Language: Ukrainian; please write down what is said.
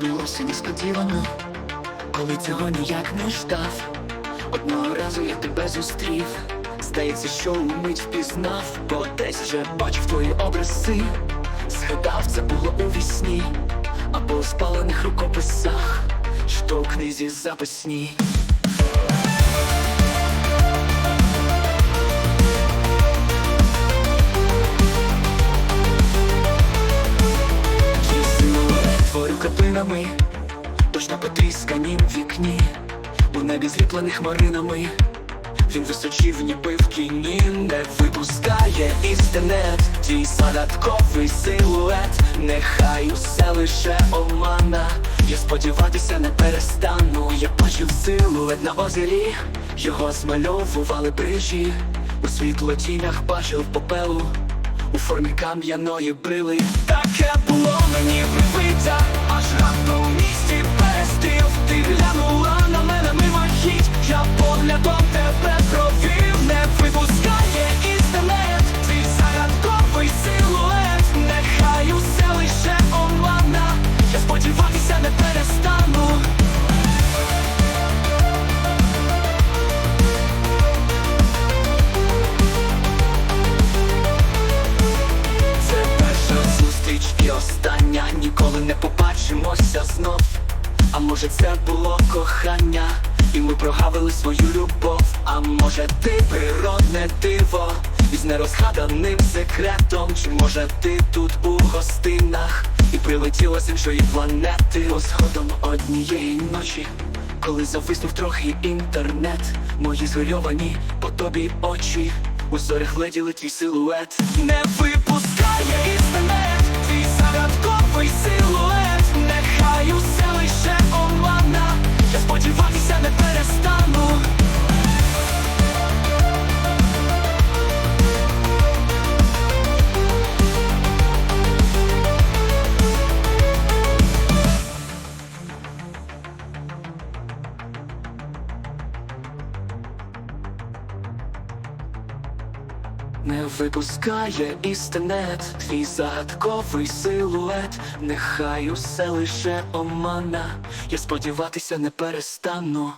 сталося несподівано, коли цього ніяк не ждав. Одного разу я тебе зустрів. Здається, що умить впізнав, бо десь вже бачив твої образи. Згадав, це було у вісні, або у спалених рукописах, що у книзі записні. Творю картинами, точно потрісканім вікні, у небі зліплених маринами. Він височив, ніби в кіні, не випускає із тенет Твій загадковий силует, нехай усе лише омана. Я сподіватися не перестану. Я бачив силует на озері, його змальовували брижі. У світлотінях бачив попелу, у формі кам'яної брили. Таке було мені прибиття, аж раптом у місті знов. А може це було кохання, і ми прогавили свою любов. А може ти природне диво? Із нерозгаданим секретом, чи може ти тут у гостинах? І прилетіла з іншої планети. Згодом однієї ночі, коли зависнув трохи інтернет, мої згорьовані по тобі очі. У зорях гледіли твій силует. Не випускає із мене Твій загадковий силует Не випускає істинет. Твій загадковий силует. Нехай усе лише омана. Я сподіватися не перестану